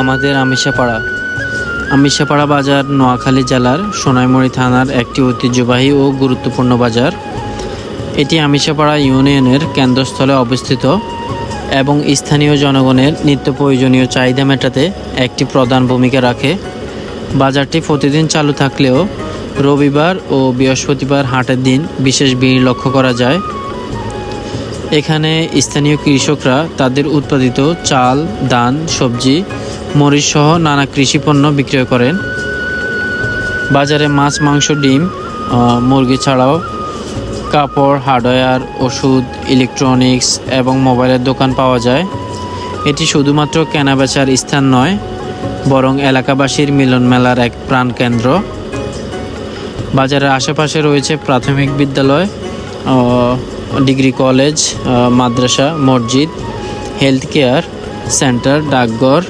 আমাদের আমিষাপাড়া। আমিষাপাড়া বাজার নোয়াখালী জেলার সোনাইমুড়ি থানার একটি ঐতিহ্যবাহী ও গুরুত্বপূর্ণ বাজার। এটি আমিষাপাড়া ইউনিয়নের কেন্দ্রস্থলে অবস্থিত এবং স্থানীয় জনগণের নিত্য প্রয়োজনীয় চাহিদা মেটাতে একটি প্রধান ভূমিকা রাখে। বাজারটি প্রতিদিন চালু থাকলেও রবিবার ও বৃহস্পতিবার হাটের দিন বিশেষ ভিড় লক্ষ্য করা যায়। এখানে স্থানীয় কৃষকরা তাদের উৎপাদিত চাল, ধান, সবজি, মরিচ সহ নানা কৃষি পণ্য বিক্রয় করেন। বাজারে মাছ, মাংস, ডিম মুরগি ছাড়াও কাপড়, হার্ডওয়্যার, ওষুধ, ইলেকট্রনিক্স এবং মোবাইলের দোকান পাওয়া যায়। এটি শুধুমাত্র কেনাবেচার স্থান নয়, বরং এলাকাবাসীর মিলন মেলার এক প্রাণকেন্দ্র বাজারের আশেপাশে রয়েছে প্রাথমিক বিদ্যালয় ডিগ্রি কলেজ মাদ্রাসা, মসজিদ হেলথ কেয়ার সেন্টার ডাকঘর,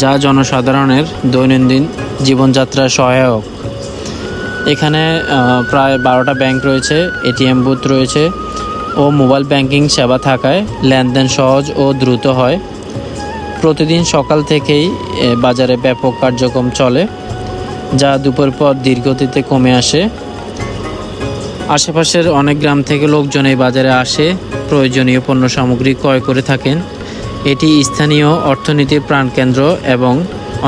যা জনসাধারণের দৈনন্দিন জীবনযাত্রার সহায়ক। এখানে প্রায় বারোটা ব্যাংক রয়েছে, এটিএম বুথ রয়েছে ও মোবাইল ব্যাংকিং সেবা থাকায় লেনদেন সহজ ও দ্রুত হয়। প্রতিদিন সকাল থেকেই বাজারে ব্যাপক কার্যক্রম চলে, যা দুপুর পর দীর্ঘতিতে কমে আসে। আশেপাশের অনেক গ্রাম থেকে লোকজন এই বাজারে আসে, প্রয়োজনীয় পণ্য সামগ্রী ক্রয় করে থাকেন। এটি স্থানীয় অর্থনীতির প্রাণকেন্দ্র এবং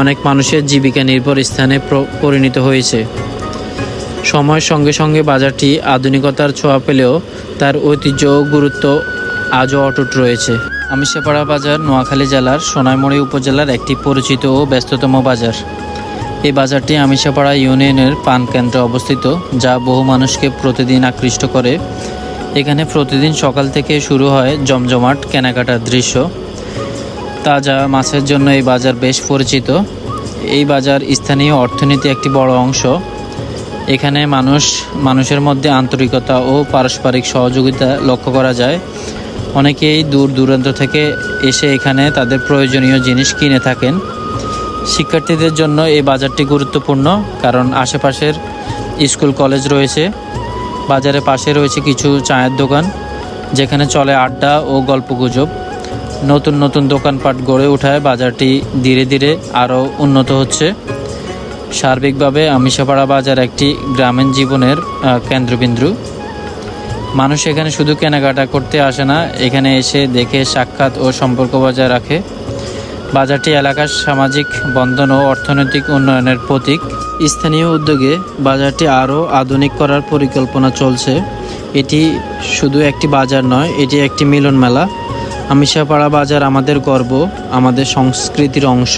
অনেক মানুষের জীবিকা নির্ভর স্থানে পরিণত হয়েছে। সময়ের সঙ্গে সঙ্গে বাজারটি আধুনিকতার ছোঁয়া পেলেও তার ঐতিহ্য ও গুরুত্ব আজও অটুট রয়েছে। আমিষাপাড়া বাজার, নোয়াখালী জেলার সোনাইমুড়ি উপজেলার একটি পরিচিত ও ব্যস্ততম বাজার। এই বাজারটি আমিষাপাড়া ইউনিয়নের পান কেন্দ্রে অবস্থিত, যা বহু মানুষকে প্রতিদিন আকৃষ্ট করে। এখানে প্রতিদিন সকাল থেকে শুরু হয় জমজমাট কেনাকাটার দৃশ্য। তাজা মাছের জন্য এই বাজার বেশ পরিচিত। এই বাজার স্থানীয় অর্থনীতি একটি বড় অংশ। এখানে মানুষ, মানুষের মধ্যে আন্তরিকতা ও পারস্পরিক সহযোগিতা লক্ষ্য করা যায়। অনেকেই দূর দূরান্ত থেকে এসে এখানে তাদের প্রয়োজনীয় জিনিস কিনে থাকেন। শিক্ষার্থীদের জন্য এই বাজারটি গুরুত্বপূর্ণ, কারণ আশেপাশের স্কুল, কলেজ রয়েছে, বাজারের পাশে রয়েছে কিছু চায়ের দোকান, যেখানে চলে আড্ডা ও গল্পগুজব নতুন নতুন দোকানপাট গড়ে ওঠায় বাজারটি ধীরে ধীরে আরও উন্নত হচ্ছে। সার্বিকভাবে আমিষাপাড়া বাজার একটি গ্রামীণ জীবনের কেন্দ্রবিন্দু। মানুষ এখানে শুধু কেনাকাটা করতে আসে না, এখানে এসে দেখে সাক্ষাৎ ও সম্পর্ক বজায় রাখে। বাজারটি এলাকার সামাজিক, বন্ধন ও অর্থনৈতিক উন্নয়নের প্রতীক। স্থানীয় উদ্যোগে বাজারটি আরও আধুনিক করার পরিকল্পনা চলছে। এটি শুধু একটি বাজার নয়, এটি একটি মিলন মেলা আমিষাপাড়া বাজার আমাদের গর্ব, আমাদের সংস্কৃতির অংশ।